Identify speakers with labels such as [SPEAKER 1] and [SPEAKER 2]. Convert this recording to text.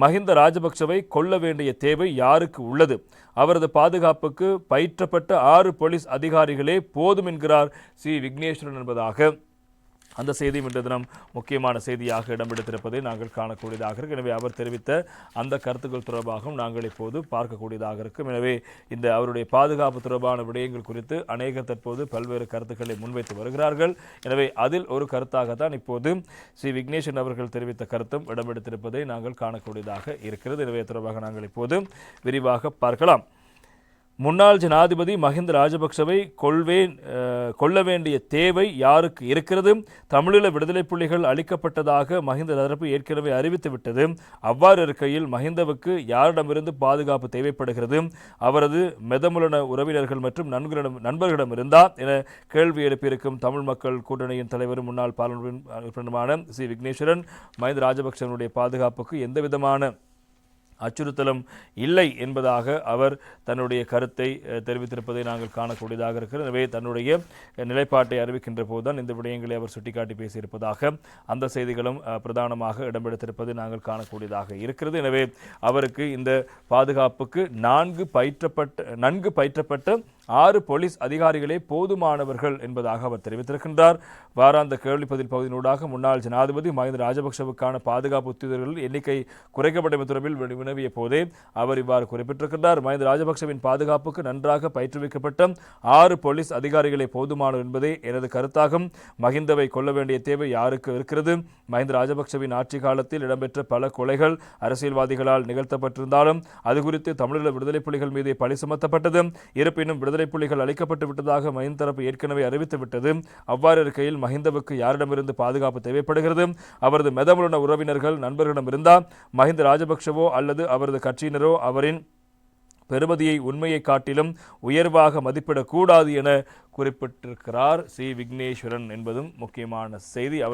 [SPEAKER 1] மஹிந்த ராஜபக்சவை கொல்ல வேண்டிய தேவை யாருக்கு உள்ளது? அவரது பாதுகாப்புக்கு பயிற்றப்பட்ட ஆறு போலீஸ் அதிகாரிகளே போதும் என்கிறார் சி. விக்னேஸ்வரன் என்பதாக. அந்த செய்தியும் இன்று தினம் முக்கியமான செய்தியாக இடம்பெடுத்திருப்பதை நாங்கள் காணக்கூடியதாக இருக்கும் எனவே அவர் தெரிவித்த அந்த கருத்துக்கள் தொடர்பாகவும் நாங்கள் இப்போது பார்க்கக்கூடியதாக இருக்கும். எனவே இந்த அவருடைய பாதுகாப்பு தொடர்பான விடயங்கள் குறித்து அநேகர் தற்போது பல்வேறு கருத்துக்களை முன்வைத்து வருகிறார்கள். எனவே அதில் ஒரு கருத்தாகத்தான் இப்போது ஸ்ரீ விக்னேஷன் அவர்கள் தெரிவித்த கருத்தும் இடம்பெடுத்திருப்பதை நாங்கள் காணக்கூடியதாக இருக்கிறது. எனவே தொடர்பாக நாங்கள் இப்போது விரிவாக பார்க்கலாம். முன்னாள் ஜனாதிபதி மஹிந்த ராஜபக்சவை கொள்வேன் கொள்ள கொல்ல வேண்டிய தேவை யாருக்கு இருக்கிறது? தமிழீழ விடுதலை புலிகள் அளிக்கப்பட்டதாக மஹிந்த தரப்பு ஏற்கனவே அறிவித்துவிட்டது. அவ்வாறு இருக்கையில் மஹிந்தவுக்கு யாரிடமிருந்து பாதுகாப்பு தேவைப்படுகிறது? அவரது மெதமுலன உறவினர்கள் மற்றும் நண்பர்களிடம் நண்பர்களிடம் இருந்தா? என கேள்வி எழுப்பியிருக்கும் தமிழ் மக்கள் கூட்டணியின் தலைவரும் முன்னாள் பாராளுமன்ற உறுப்பினருமான சி. விக்னேஸ்வரன் மஹிந்த ராஜபக்சவனுடைய பாதுகாப்புக்கு எந்தவிதமான அச்சுறுத்தலும் இல்லை என்பதாக அவர் தன்னுடைய கருத்தை தெரிவித்திருப்பதை நாங்கள் காணக்கூடியதாக இருக்கிறது. எனவே தன்னுடைய நிலைப்பாட்டை அறிவிக்கின்ற போதுதான் இந்த விடயங்களை அவர் சுட்டிக்காட்டி பேசியிருப்பதாக அந்த செய்திகளும் பிரதானமாக இடம்பெடுத்திருப்பதை நாங்கள் காணக்கூடியதாக இருக்கிறது. எனவே அவருக்கு இந்த பாதுகாப்புக்கு நான்கு பயிற்றப்பட்ட நன்கு பயிற்றப்பட்ட ஆறு போலீஸ் அதிகாரிகளே போதுமானவர்கள் என்பதாக அவர் தெரிவித்திருக்கின்றார். வாராந்த கேள்வி பதில் பகுதியினூடாக முன்னாள் ஜனாதிபதி மஹிந்த ராஜபக்சவுக்கான பாதுகாப்பு உத்தியோகர்கள் எண்ணிக்கை குறைக்கப்படும் தொடர்பில் வினவிய போதே அவர் இவ்வாறு குறிப்பிட்டிருக்கின்றார். மஹிந்த ராஜபக்சவின் பாதுகாப்புக்கு நன்றாக பயிற்றுவிக்கப்பட்ட ஆறு போலீஸ் அதிகாரிகளே போதுமானவர் என்பதே எனது கருத்தாகும். மஹிந்தவை கொல்ல வேண்டிய தேவை யாருக்கு இருக்கிறது? மஹிந்த ராஜபக்சவின் ஆட்சி காலத்தில் இடம்பெற்ற பல கொலைகள் அரசியல்வாதிகளால் நிகழ்த்தப்பட்டிருந்தாலும் அது குறித்து தமிழீழ விடுதலை புலிகள் மீது பழி சுமத்தப்பட்டது. இருப்பினும் விடுதலை புலிகள் அளிக்கப்பட்டு விட்டதாக மஹிந்த தரப்பு ஏற்கனவே அறிவித்துவிட்டது அவ்வாறு இருக்கையில் மஹிந்தவுக்கு யாரிடமிருந்து பாதுகாப்பு தேவைப்படுகிறது? அவரது மெதமுள்ள உறவினர்கள் நண்பர்களிடம் இருந்தால் மஹிந்த ராஜபக்ஷவோ அல்லது அவரது கட்சியினரோ அவரின் பெருமதியை உண்மையை காட்டிலும் உயர்வாக மதிப்பிடக்கூடாது என குறிப்பிட்டிருக்கிறார் சி. விக்னேஸ்வரன் என்பதும் முக்கியமான செய்தி. அவர்